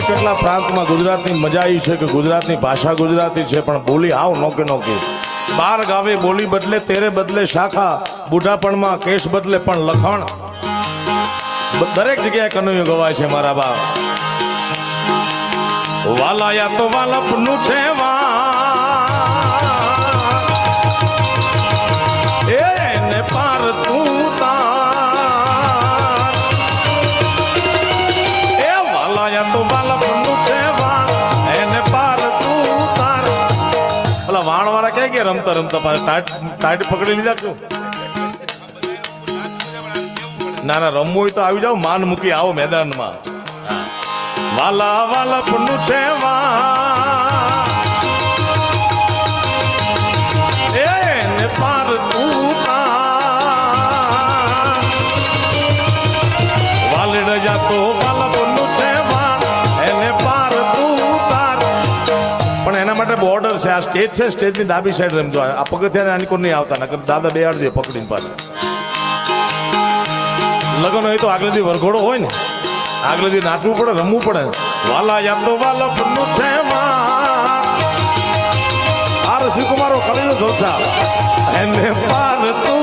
કેટલા પ્રાંતમાં ગુજરાતની મજા આવી છે કે ગુજરાતની ભાષા ગુજરાતી છે? પણ બોલી આવ નોકે નોકી. બાર ગાવે બોલી બદલે, તેરે બદલે શાખા. બુઢાપણમાં કેશ બદલે પણ લખાણ. દરેક જગ્યાએ કનૈયો ગવાય છે મારા બા વાલા યા તો વાલપનું છે વા વાળા કે રમતા રમતા પાછા ટાટ પકડી લીધા છો ના ના, રમવું હોય તો આવી જાઓ, માન મૂકી આવો મેદાનમાં. વાલા વાલા વાલપનું છે વાણ બોર્ડર છે. આ સ્ટેજ છે, સ્ટેજની ડાબી સાઈડ રમજો આ પગથિયા આની કોઈ નહીં આવતા, નકર દાદા બે આડજે પકડીને પાછા. લગ્ન હોય તો આગલે દી વરઘોડો હોય ને. આગલે દી નાચવું પડે, રમવું પડે. વાલા યાદ તો વાલપનું છે આ ઋષિ કુમારો કરેલો જલસા. એને પાર તું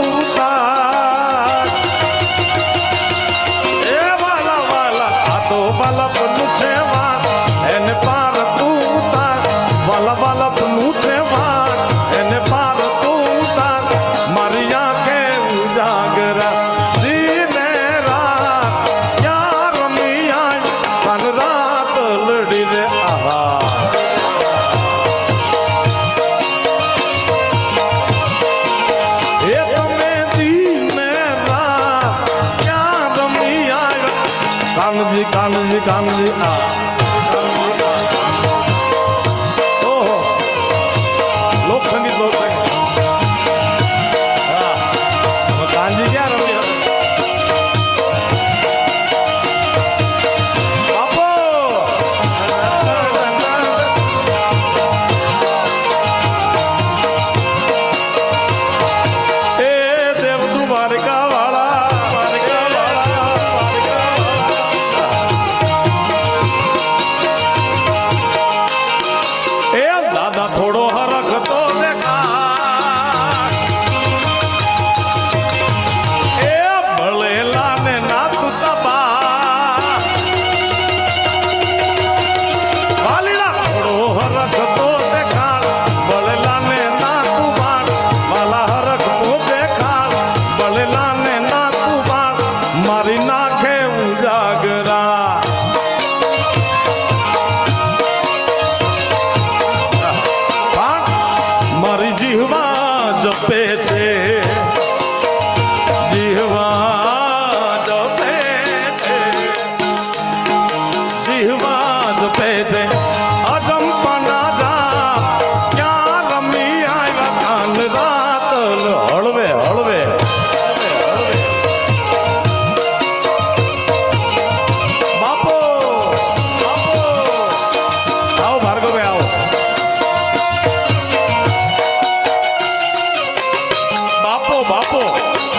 કાનજી કાનજી આ. લોકસંગીત લોક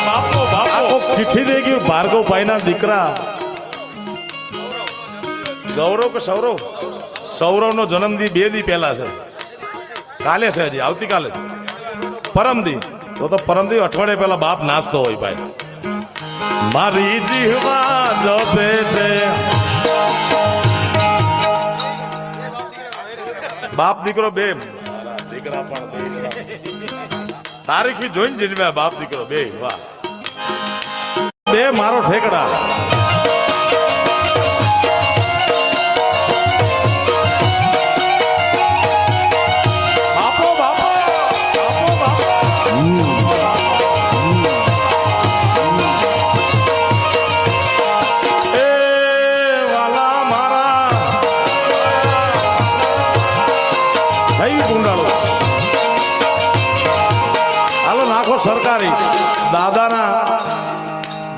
બાપો બાપો. ચિઠ્ઠી દઈ ગયું ભાર્ગવભાઈ ના દીકરા. ગૌરવ કે સૌરવ? સૌરવ નો જન્મદી બે દી પહેલા છે. કાલે છે હજી આવતીકાલે. પરમદી તો તો પરમદી અઠવાડિયે પહેલા બાપ નાચતો હોય ભાઈ. મારી જીહવા જપે છે. બાપ દીકરો બે. દીકરા પણ તારીખ બી જોઈને જીનવ્યા બાપ દીકરો બે. વાહ. બે મારો ઠેકડા.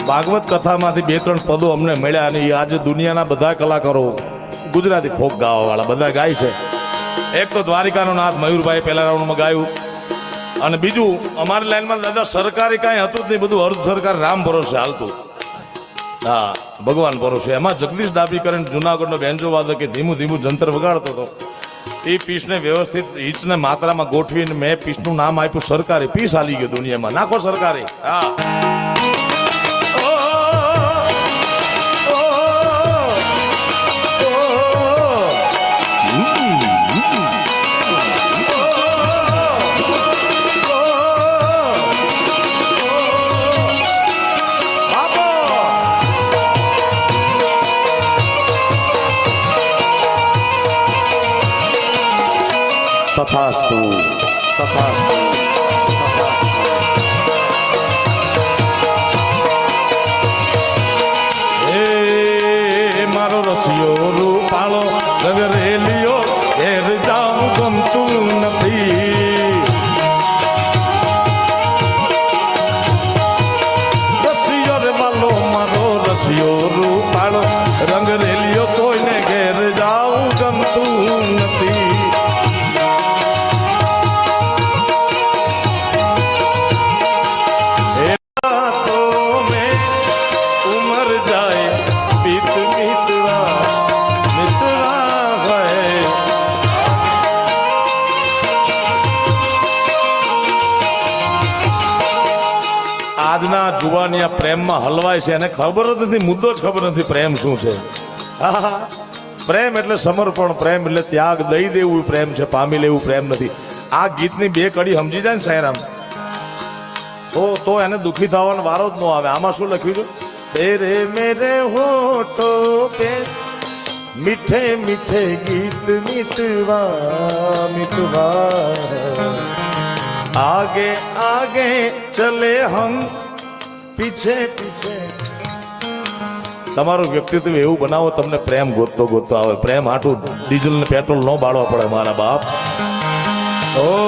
ભાગવત કથામાંથી બે ત્રણ પદો અમને મળ્યા અને આજે દુનિયાના બધા કલાકારો ગુજરાતી ફોક ગાવા વાળા બધા ગાય છે. એક તો દ્વારિકાનો નાથ મયુરભાઈ પહેલા રાઉન્ડમાં ગાયું. અને બીજું, અમારી લાઈનમાં દાદા સરકારી કાંઈ હતું જ નહીં, બધું અર્ધ સરકાર રામ ભરોસે હાલતું. હા, ભગવાન ભરોસે. એમાં જગદીશ ડાબી કરીને જુનાગઢનો બેન્જો વાદકે ધીમું ધીમું જંતર વગાડતો હતો. એ પીસને વ્યવસ્થિત ઈચને માત્રામાં ગોઠવીને મેં પીસનું નામ આપ્યું સરકારી. પીસ હાલી ગયું દુનિયામાં. નાખો સરકારી. હા. તથાસ્તુ તથાસ્તુ મારો રસિયો રૂપાળો આજના જુવાનિયા પ્રેમમાં હલવાય છે એને ખબર જ નથી, મુદ્દો જ ખબર નથી પ્રેમ શું છે. પ્રેમ એટલે સમર્પણ, પ્રેમ એટલે ત્યાગ, દઈ દેવું પ્રેમ છે, પામી લેવું પ્રેમ નથી. આ ગીતની બે કડી સમજી જાય ને સાયરામ તો તો એને દુખી થવાનો વારો જ ન આવે. આમાં શું લખ્યું છે? તેરે મેરે તો પે મીઠે મીઠે ગીત મિતવા મિતવા. આગે આગે ચલે હમ પીછે પીછે. તમારું વ્યક્તિત્વ એવું બનાવો, તમને પ્રેમ ગોતતો ગોતતો આવે. પ્રેમ હાટું ડીઝલ ને પેટ્રોલ ન બાળવા પડે, મારા બાપ. ઓ